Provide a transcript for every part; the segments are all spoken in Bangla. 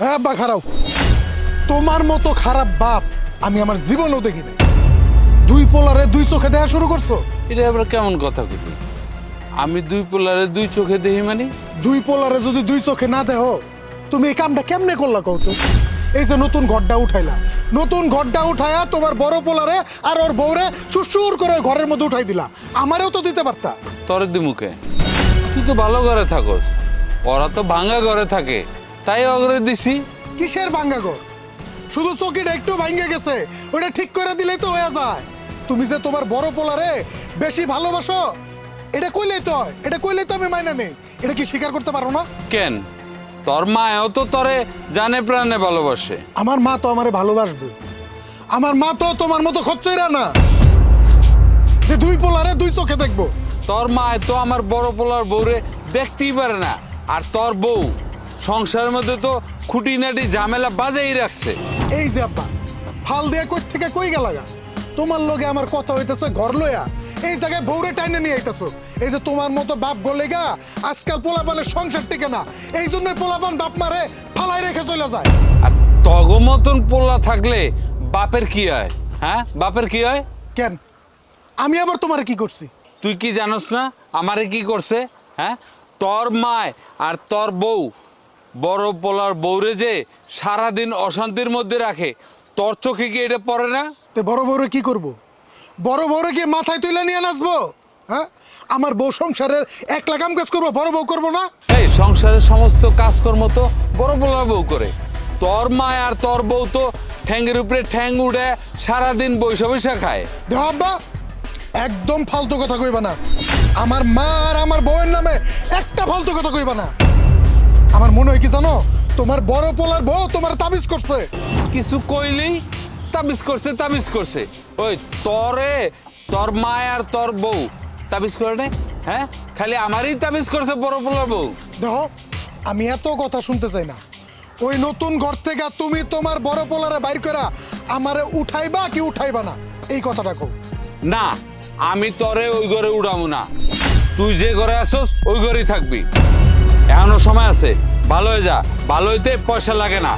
হ্যাঁ বা খারাপ তোমার মতো খারাপ বাপ আমি আমার জীবনেও দেখি নাই দুই পোলারে দুই চোখে দেখা শুরু করছ? এটা আবার কেমন কথা কইলি? আমি দুই পোলারে দুই চোখে দেখি মানে? দুই পোলারে যদি দুই চোখে না দেহ তুমি এই কামটা কেমনে করলা কৌতো এই যে নতুন ঘরটা উঠাইলা। নতুন ঘরটা উঠায়া তোমার বড় পোলারে আর ওর বউরে সুসুর করে ঘরের মধ্যে উঠাই দিলা। আমারেও তো দিতে পারতা। তরে দিমুখে তুই তো ভালো ঘরে থাকস। ওরা তো ভাঙা ঘরে থাকে। তাই অগ্রে দিছি। কিসের ভাঙ্গা ঘর শুধু চকিটা একটু ভাঙ্গে গেছে ওটা ঠিক করে দিলেই তো হয়ে যায়। তুমি যে তোমার বড় পোলারে বেশি ভালোবাসো এটা কইলেই তো হয় এটা কইলেই তো আমি মাইনা নেই। এটা কি স্বীকার করতে পারো না? কেন? তোর মায়ও তো তরে জানে প্রাণে ভালোবাসে। আমার মা তো আমারে ভালোবাসবে। আমার মা তো তোমার মতো খচ্চইরা না। যে দুই পোলারে দুই চোখে দেখব। তোর মায় তো আমার বড় পোলার বউরে দেখতেই পারে না আর তোর বউ সংসারের মধ্যে তো খুঁটিনাটি ঝামেলা বাজাই রাখছে। এই যে আব্বা ফাল দিয়ে কই থেকে কই গেলাগা তোমার লগে আমার কথা হইতেছে ঘর লইয়া। এই জায়গায় বউরে টাইনে নিয়ে আইতেছো। এই যে তোমার মতো বাপ গলেগা আজকাল পোলাপানের সংসার টিকে না। এই জন্য পোলাপান বাপ মারে ফালাই রেখে চলে যায়। আর তগ মতন পোলা থাকলে বাপের কি হয়? হ্যাঁ? বাপের কি হয়? কেন? আমি আবার তোমার কি করছি? তুই কি জানোস না? আমারে কি করছে? হ্যাঁ? তোর মায় আর তোর বউ বড় পোলার বউরে যে সারাদিন অশান্তির মধ্যে রাখে তোর চোখে কি এটা পড়ে না? তে বড় বউরে কি করব? বড় বউরে কি মাথায় তুলে নিয়ে নাচবো? হ্যাঁ? আমার বউ সংসারের একলা কাম কাজ করব বড় বউ করব না? এই সংসারের সমস্ত কাজকর্ম তো বড় পোলার বউ করে। তোর মায় আর তোর বউ তো ঠ্যাঙ্গের উপরে ঠ্যাং উড়ে সারাদিন বৈশা বৈশা খায়। দেহ আব্বা একদম ফালতু কথা কইবা না। আমার মা আর আমার বউয়ের নামে একটা ফালতু কথা কইবা না। আমার মনে হয় কি জানো? তোমার বড় পোলার বউ তোমার তাবিজ করছে। কিছু কইলেই তাবিজ করছে তাবিজ করছে। ওই তরে তোর মায় আর তোর বউ তাবিজ করে নে হ্যাঁ? খালি আমারই তাবিজ করছে বড় পোলার বউ। দেখো আমি এত কথা শুনতে চাই না। ওই নতুন ঘর থেকে তুমি তোমার বড় পোলারে বাইর করা আমারে উঠাইবা কি উঠাইবা না? এই কথাটা কও। না আমি তরে ওই ঘরে উড়াবো না। তুই যে ঘরে আসোস ওই ঘরেই থাকবি। এখনও সময় আছে। ভালো হয়ে যা। ভালো হইতে পয়সা লাগে না।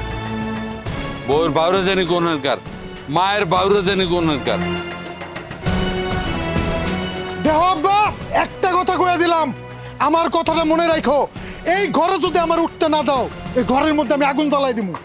বউর বাউরে জানি কোনকার মায়ের বাউরে জানি কোনকার দেহ একটা কথা কয়ে দিলাম। আমার কথাটা মনে রাখো এই ঘরে যদি আমার উঠতে না দাও, এই ঘরের মধ্যে আমি আগুন জ্বালাই দিমু।